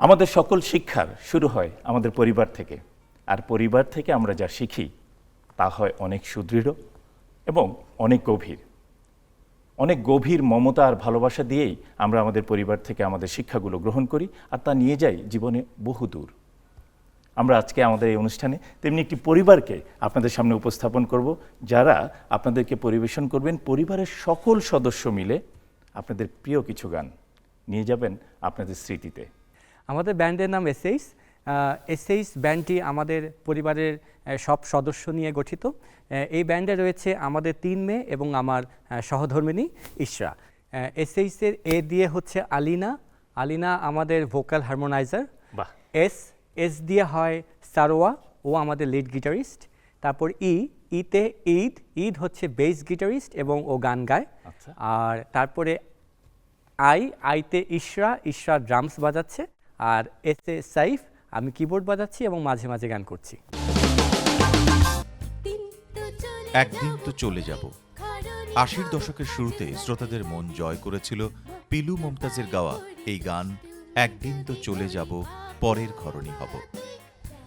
আমাদের সকল শিক্ষার শুরু হয় আমাদের পরিবার থেকে। আর পরিবার থেকে আমরা যা শিখি, তা হয় অনেক সুদৃঢ় এবং অনেক গভীর। অনেক গভীর মমতা আর ভালোবাসা দিয়েই আমরা আমাদের পরিবার থেকে আমাদের শিক্ষাগুলো গ্রহণ করি আর তা নিয়ে যাই জীবনে বহু দূর। আমরা আজকে আমাদের এই অনুষ্ঠানে তেমনি একটি পরিবারকে আপনাদের সামনে উপস্থাপন করব, যারা আপনাদেরকে পরিবেশন করবেন পরিবারের সকল সদস্য মিলে আপনাদের প্রিয় কিছু গান। নিয়ে যাবেন আপনাদের স্মৃতিতে। আমাদের ব্যান্ডের নাম এসএইস এসএইস ব্যান্ডটি আমাদের পরিবারের সব সদস্য নিয়ে গঠিত। এই ব্যান্ডে রয়েছে আমাদের তিন মেয়ে এবং আমার আহ, সহধর্মিণী ইশরা। এসএইসের এ দিয়ে হচ্ছে আলিনা। আলিনা আমাদের ভোকাল হারমোনাইজার। বাহ। এস এস দিয়ে হয় সারোয়া ও আমাদের লিড গিটারিস্ট। তারপর ই ইতে ঈদ ঈদ হচ্ছে বেস গিটারিস্ট এবং ও গান গায়। আচ্ছা। আর তারপরে আই আইতে ইশরা ইশরা ড্রামস বাজাচ্ছে। আর এসে সাইফ, আমি কিবোর্ড বাজাচ্ছি এবং মাঝে মাঝে গান করছি। একদিন তো চলে যাব। আশির দশকের শুরুতে শ্রোতাদের মন জয় করেছিল পিলু মমতাজের গাওয়া এই গান একদিন তো চলে যাব, পরের ঘরণী হব।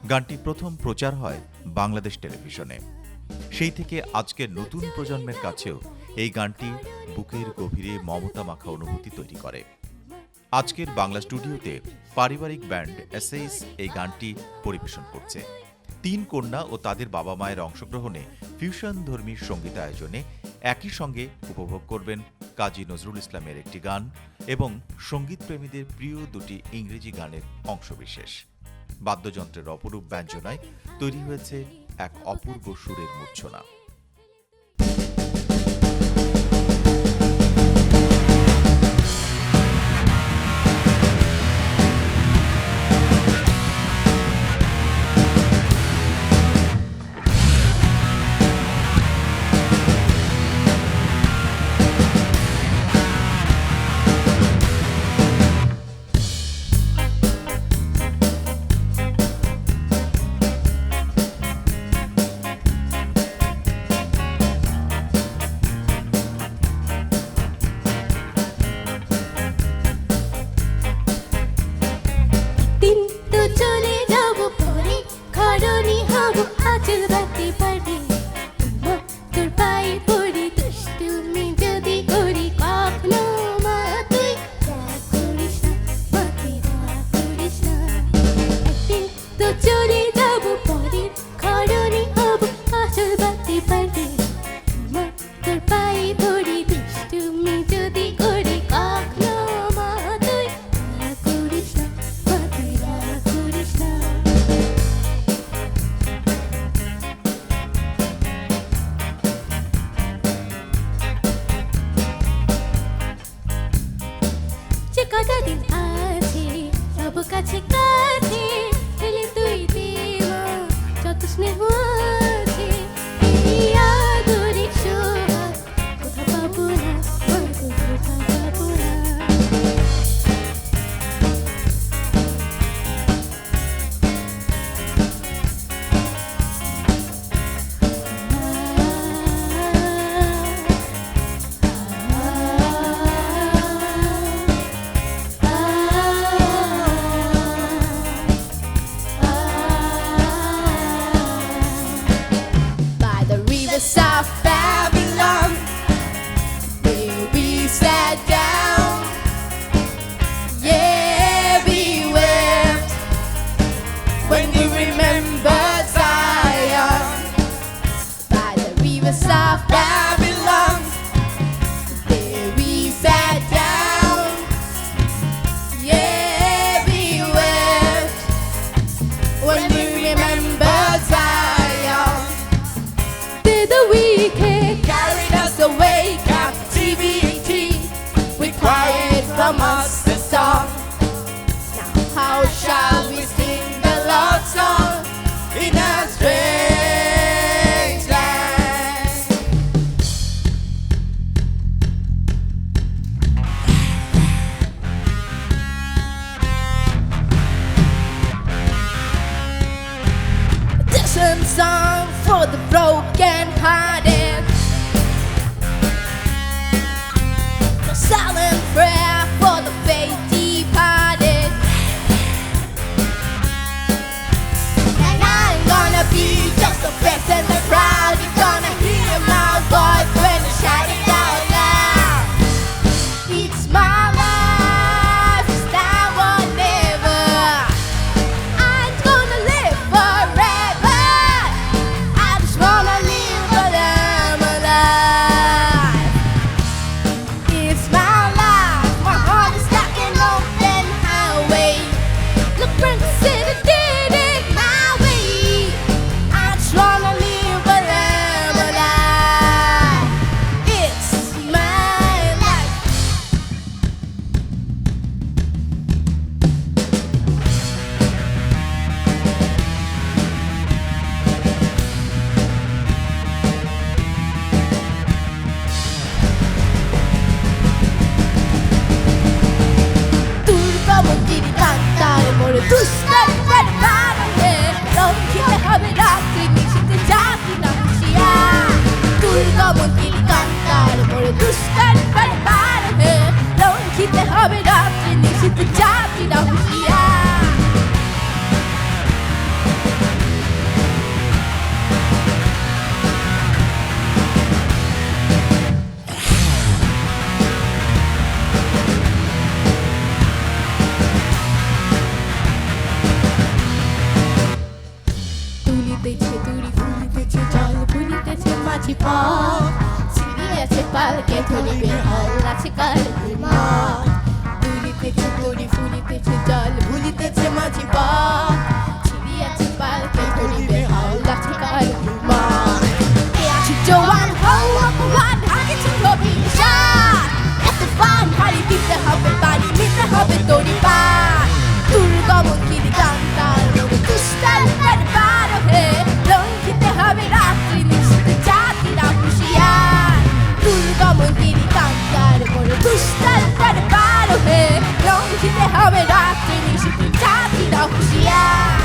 গানটি প্রথম প্রচার হয় বাংলাদেশ টেলিভিশনে। সেই থেকে আজকের নতুন প্রজন্মের কাছেও এই গানটি বুকের গভীরে মমতা মাখা অনুভূতি তৈরি করে। আজকের বাংলা স্টুডিওতে পারিবারিক ব্যান্ড এসএইস এই গানটি পরিবেশন করছে। তিন কন্যা ও তাদের বাবা মায়ের অংশগ্রহণে ফিউশন ধর্মীর সংগীত আয়োজনে একই সঙ্গে উপভোগ করবেন কাজী নজরুল ইসলামের একটি গান এবং সংগীত প্রেমীদের প্রিয় দুটি ইংরেজি গানের অংশবিশেষ। বাদ্যযন্ত্রের অপরূপ ব্যঞ্জনায় তৈরি হয়েছে এক অপূর্ব সুরের মূর্ছনা। Rassemblez-vous when we remembered Zion. By the rivers of Babylon, there we sat down, yeah, we wept when we remembered Zion. The wicked carried us away from us song for the broken আছে পালকে ধরিবে হাল? আছে কাল দুলিতেছে তরি ফুলিতেছে জল, ভুলিতেছে মাঝি পা। কাল হও অপমান আগে ছিল দিতে হবে বাড়ি নিতে হবে 처음에 나왔으니 싶은 답이 없지야?